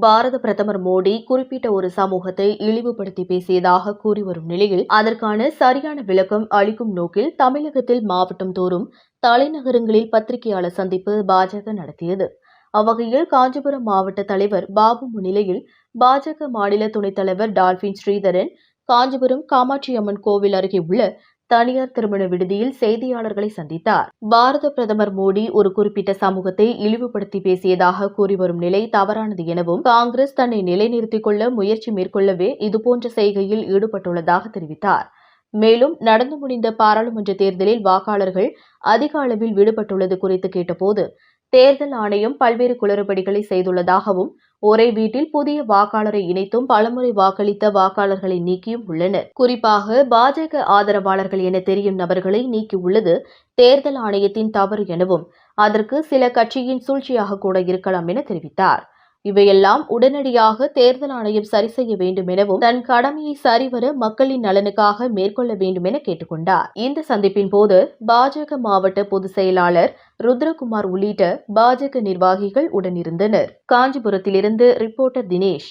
பாரத பிரதமர் மோடி குறிப்பிட்ட ஒரு சமூகத்தை இழிவுபடுத்தி பேசியதாக கூறி வரும் நிலையில் அதற்கான சரியான விளக்கம் அளிக்கும் நோக்கில் தமிழகத்தில் மாவட்டம் தோறும் தலைநகரங்களில் பத்திரிகையாளர் சந்திப்பு பாஜக நடத்தியது. அவ்வகையில் காஞ்சிபுரம் மாவட்ட தலைவர் பாபு முன்னிலையில் பாஜக மாநில துணைத் தலைவர் டால்பின் ஸ்ரீதரன் காஞ்சிபுரம் காமாட்சி அம்மன் கோவில் அருகே உள்ள தனியார் திருமண விடுதியில் செய்தியாளர்களை சந்தித்தார். பாரத பிரதமர் மோடி ஒரு குறிப்பிட்ட சமூகத்தை இழிவுபடுத்தி பேசியதாக கூறி வரும் நிலை தவறானது எனவும் காங்கிரஸ் தன்னை நிலைநிறுத்திக் கொள்ள முயற்சி மேற்கொள்ளவே இதுபோன்ற செய்கையில் ஈடுபட்டுள்ளதாக தெரிவித்தார். மேலும் நடந்து முடிந்த பாராளுமன்ற தேர்தலில் வாக்காளர்கள் அதிக அளவில் விடுபட்டுள்ளது குறித்து கேட்டபோது தேர்தல் ஆணையம் பல்வேறு குளறுபடிகளை செய்துள்ளதாகவும் ஒரே வீட்டில் புதிய வாக்காளரை இணைத்தும் பலமுறை வாக்களித்த வாக்காளர்களை நீக்கியும் உள்ளனர். குறிப்பாக பாஜக ஆதரவாளர்கள் என தெரியும் நபர்களை நீக்கியுள்ளது தேர்தல் ஆணையத்தின் தவறு எனவும் அதற்கு சில கட்சியின் சூழ்ச்சியாக கூட இருக்கலாம் என தெரிவித்தார். இவையெல்லாம் உடனடியாக தேர்தல் ஆணையம் சரி செய்ய வேண்டும் எனவும் தன் கடமையை சரிவர மக்களின் நலனுக்காக மேற்கொள்ள வேண்டும் என கேட்டுக்கொண்டார். இந்த சந்திப்பின் போது பாஜக மாவட்ட பொதுச் செயலாளர் ருத்ரகுமார் உள்ளிட்ட பாஜக நிர்வாகிகள் உடனிருந்தனர். காஞ்சிபுரத்திலிருந்து ரிப்போர்ட்டர் தினேஷ்.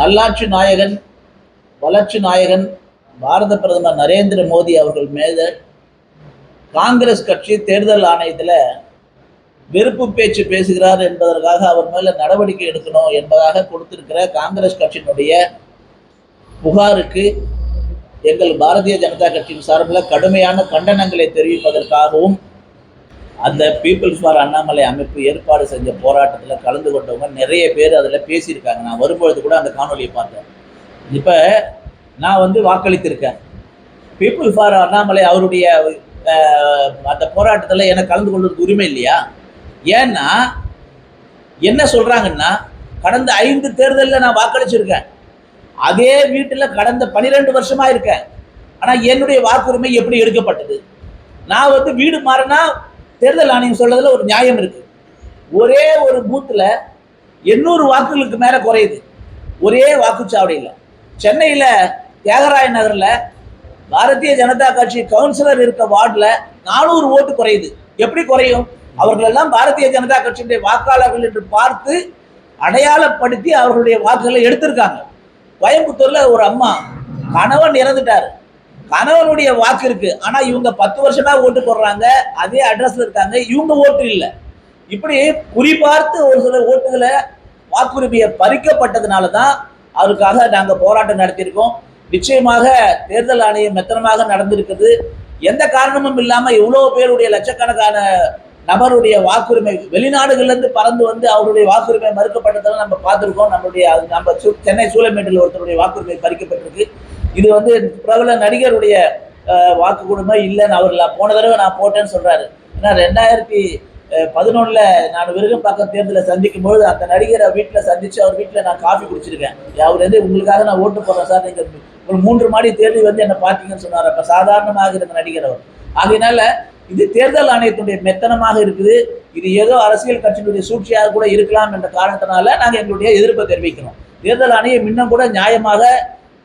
நல்லாட்சி நாயகன் வளர்ச்சி நாயகன் பாரத பிரதமர் நரேந்திர மோடி அவர்கள் மீது காங்கிரஸ் கட்சி தேர்தல் ஆணையத்தில் வெறுப்பு பேச்சு பேசுகிறார் என்பதற்காக அவர் மேல நடவடிக்கை எடுக்கணும் என்பதாக கொடுத்திருக்கிற காங்கிரஸ் கட்சியினுடைய புகாருக்கு எங்கள் பாரதிய ஜனதா கட்சியின் சார்பில் கடுமையான கண்டனங்களை தெரிவிப்பதற்காகவும் அந்த பீப்புள்ஸ் ஃபார் அண்ணாமலை அமைப்பு ஏற்பாடு செஞ்ச போராட்டத்தில் கலந்து கொண்டவங்க நிறைய பேர் அதில் பேசியிருக்காங்க. நான் வரும்பொழுது கூட அந்த காணொலியை பார்த்தேன். இப்போ நான் வந்து வாக்களித்திருக்கேன். பீப்புள் ஃபார் அண்ணாமலை அவருடைய அந்த போராட்டத்தில் எனக்கு கலந்து கொள்வதற்கு உரிமை இல்லையா? ஏன்னா என்ன சொல்கிறாங்கன்னா கடந்த ஐந்து தேர்தலில் நான் வாக்களிச்சிருக்கேன். அதே வீட்டில் கடந்த பன்னிரெண்டு வருஷமாக இருக்கேன். ஆனால் என்னுடைய வாக்குரிமை எப்படி எடுக்கப்பட்டது? நான் வந்து வீடு மாறினா தேர்தல் ஆணையம் சொல்றதுல ஒரு நியாயம் இருக்கு. ஒரே ஒரு பூத்தில் எண்ணூறு வாக்குகளுக்கு மேலே குறையுது. ஒரே வாக்குச்சாவடியில். சென்னையில் தியாகராய நகரில் பாரதிய ஜனதா கட்சி கவுன்சிலர் இருக்க வார்டில் நானூறு ஓட்டு குறையுது. எப்படி குறையும்? அவர்கள் எல்லாம் பாரதிய ஜனதா கட்சியுடைய வாக்காளர்கள் என்று பார்த்து அடையாளப்படுத்தி அவர்களுடைய வாக்குகளை எடுத்திருக்காங்க. கோயம்புத்தூர்ல ஒரு அம்மா கணவன் இறந்துட்டாரு. கணவனுடைய வாக்கு இருக்கு. ஆனா இவங்க பத்து வருஷமா ஓட்டு போடுறாங்க. அதே அட்ரஸ்ல இருக்காங்க. இவங்க ஓட்டு இல்லை. இப்படி குறிபார்த்து ஒரு சில ஓட்டுகளை வாக்குரிமையை பறிக்கப்பட்டதுனால தான் அவருக்காக நாங்கள் போராட்டம் நடத்தியிருக்கோம். நிச்சயமாக தேர்தல் ஆணையம் மெத்தனமாக நடந்திருக்குது. எந்த காரணமும் இல்லாமல் இவ்வளோ பேருடைய லட்சக்கணக்கான நபருடைய வாக்குரிமை வெளிநாடுகள்லேருந்து பறந்து வந்து அவருடைய வாக்குரிமை மறுக்கப்பட்டதெல்லாம் நம்ம பார்த்துருக்கோம். நம்மளுடைய நம்ம சு- சென்னை சூளமேட்டில் ஒருத்தருடைய வாக்குரிமை பறிக்கப்பட்டிருக்கு. இது வந்து பிரபல நடிகருடைய வாக்கு கொடுமை இல்லைன்னு அவர் போன தடவை நான் போட்டேன்னு சொல்கிறாரு ஏன்னா ரெண்டாயிரத்தி பதினொன்றில் நான் விருகம்பாக்கம் தேர்தலில் சந்திக்கும் பொழுது அந்த நடிகரை வீட்டில் சந்தித்து அவர் வீட்டில் நான் காஃபி குடிச்சிருக்கேன். அவர் வந்து உங்களுக்காக நான் ஓட்டு போடுறேன் சார். நீங்கள் ஒரு மூன்று மாடி தேர்தல் வந்து என்னை பார்த்தீங்கன்னு சொன்னார். அப்போ சாதாரணமாக இருந்த நடிகர் அவர். ஆகையினால இது தேர்தல் ஆணையத்துடைய மெத்தனமாக இருக்குது. இது ஏதோ அரசியல் கட்சியினுடைய சூழ்ச்சியாக கூட இருக்கலாம் என்ற காரணத்தினால நாங்கள் எங்களுடைய எதிர்ப்பை தெரிவிக்கிறோம். தேர்தல் ஆணையம் இன்னும் கூட நியாயமாக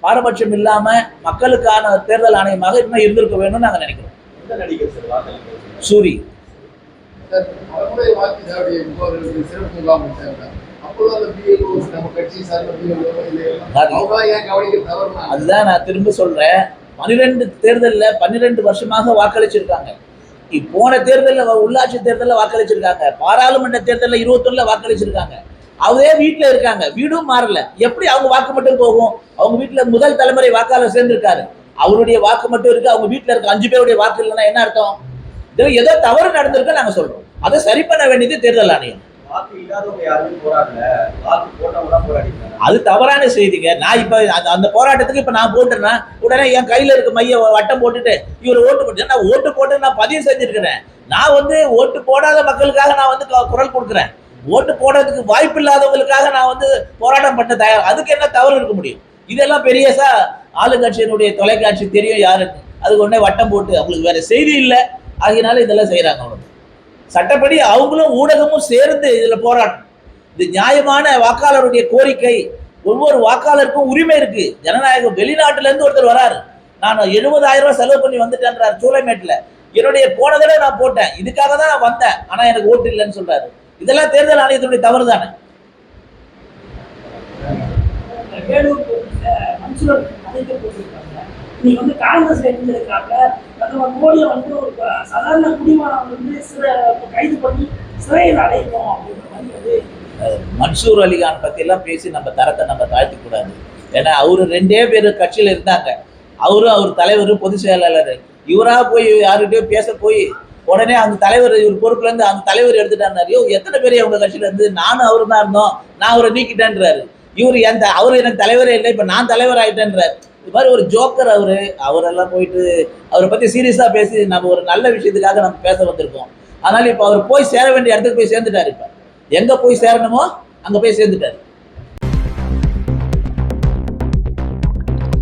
பாரபட்சம் இல்லாம மக்களுக்கான தேர்தல் ஆணையமாக இன்னும் இருந்திருக்க வேணும்னு நாங்கள் நினைக்கிறோம். சார்? அதுதான் நான் திரும்ப சொல்றேன். பன்னிரெண்டு தேர்தலில் பன்னிரெண்டு வருஷமாக வாக்களிச்சிருக்காங்க. போன தேர்தலில் உள்ளாட்சி தேர்தலில் வாக்களிச்சிருக்காங்க. பாராளுமன்ற தேர்தலில் இருபத்தொன்னுல வாக்களிச்சிருக்காங்க. அவரே வீட்டில் இருக்காங்க. வீடும் மாறல. எப்படி அவங்க வாக்கு மட்டும் போகும்? அவங்க வீட்டில் முதல் தலைமுறை வாக்காளர் சேர்ந்திருக்காரு. அவருடைய வாக்கு மட்டும் இருக்கு. அவங்க வீட்டில் இருக்க அஞ்சு பேருடைய வாக்கு இல்லைன்னா என்ன அர்த்தம்? ஏதோ தவறு நடந்திருக்கு நாங்கள் சொல்றோம். அதை சரி பண்ண வேண்டியது தேர்தல் ஆணையம். அது தவறான செய்திங்க. நான் இப்ப அந்த- அந்த போராட்டத்துக்கு இப்ப நான் போட்டுறேன்னா உடனே என் கையில இருக்க மைய வட்டம் போட்டுட்டு இவர் ஓட்டு போட்டு நான் ஓட்டு போட்டு நான் பதிவு செஞ்சிருக்கிறேன். நான் வந்து ஓட்டு போடாத மக்களுக்காக நான் வந்து குரல் கொடுக்குறேன். ஓட்டு போடுறதுக்கு வாய்ப்பு இல்லாதவங்களுக்காக நான் வந்து போராட்டம் பண்ண தயார். அதுக்கு என்ன தவறு இருக்க முடியும்? இதெல்லாம் பெரியசா ஆளுங்கட்சியினுடைய தொலைக்காட்சி தெரியும் யாருக்கு. அதுக்கு உடனே வட்டம் போட்டு அவங்களுக்கு வேற செய்தி இல்லை. ஆகியனால இதெல்லாம் செய்யறாங்க அவங்க சட்டப்படி அவங்களும் ஊடகமும் சேர்ந்து இதில் போராடும் இது நியாயமான வாக்காளருடைய கோரிக்கை. ஒவ்வொரு வாக்காளருக்கும் உரிமை இருக்கு. ஜனநாயகம் வெளிநாட்டிலேருந்து ஒருத்தர் வராரு. நான் எழுபதாயிரம் ரூபாய் செலவு பண்ணி வந்துட்டேன்றார் சூளைமேட்டில். என்னுடைய போனதை நான் போட்டேன். இதுக்காக தான் நான் வந்தேன். ஆனால் எனக்கு ஓட்டு இல்லைன்னு சொல்றாரு. இதெல்லாம் தேர்தல் ஆணையத்தினுடைய தவறு தானே? வேலூர் இன்னைக்கு வந்து காங்கிரஸ் இருந்திருக்காங்க பிரதமர் மோடியை வந்து ஒரு சாதாரண குடிமகன் வந்து சிறை கைது பண்ணி சிறையில் அடைக்கணும் அப்படின்ற மாதிரி வந்து மன்சூர் அலிகான் பத்தி எல்லாம் பேசி நம்ம தரத்தை நம்ம தாழ்த்தக்கூடாது. ஏன்னா அவரு ரெண்டே பேர் கட்சியில இருந்தாங்க. அவரும் அவர் தலைவர் பொதுச் செயலாளர். இவரா போய் யாருக்கிட்டயோ பேச போய் உடனே அந்த தலைவர் இவர் பொறுப்புல இருந்து அந்த தலைவர் எடுத்துட்டாரு எத்தனை பேர் அவங்க கட்சியிலேருந்து நானும் அவரு தான் இருந்தோம். நான் அவரை நீக்கிட்டேன்றாரு. இவர் என் அவர் எனக்கு தலைவரே இல்லை இப்போ நான் தலைவர் ஆயிட்டேன்றாரு இது மாதிரி ஒரு ஜோக்கர் அவர் அவரெல்லாம் போயிட்டு அவரை பற்றி சீரியஸாக பேசி நம்ம ஒரு நல்ல விஷயத்துக்காக நம்ம பேச வந்திருக்கோம். அதனால் இப்போ அவர் போய் சேர வேண்டிய இடத்துக்கு போய் சேர்ந்துட்டாரு இப்ப. எங்கே போய் சேரணுமோ அங்கே போய் சேர்ந்துட்டாரு.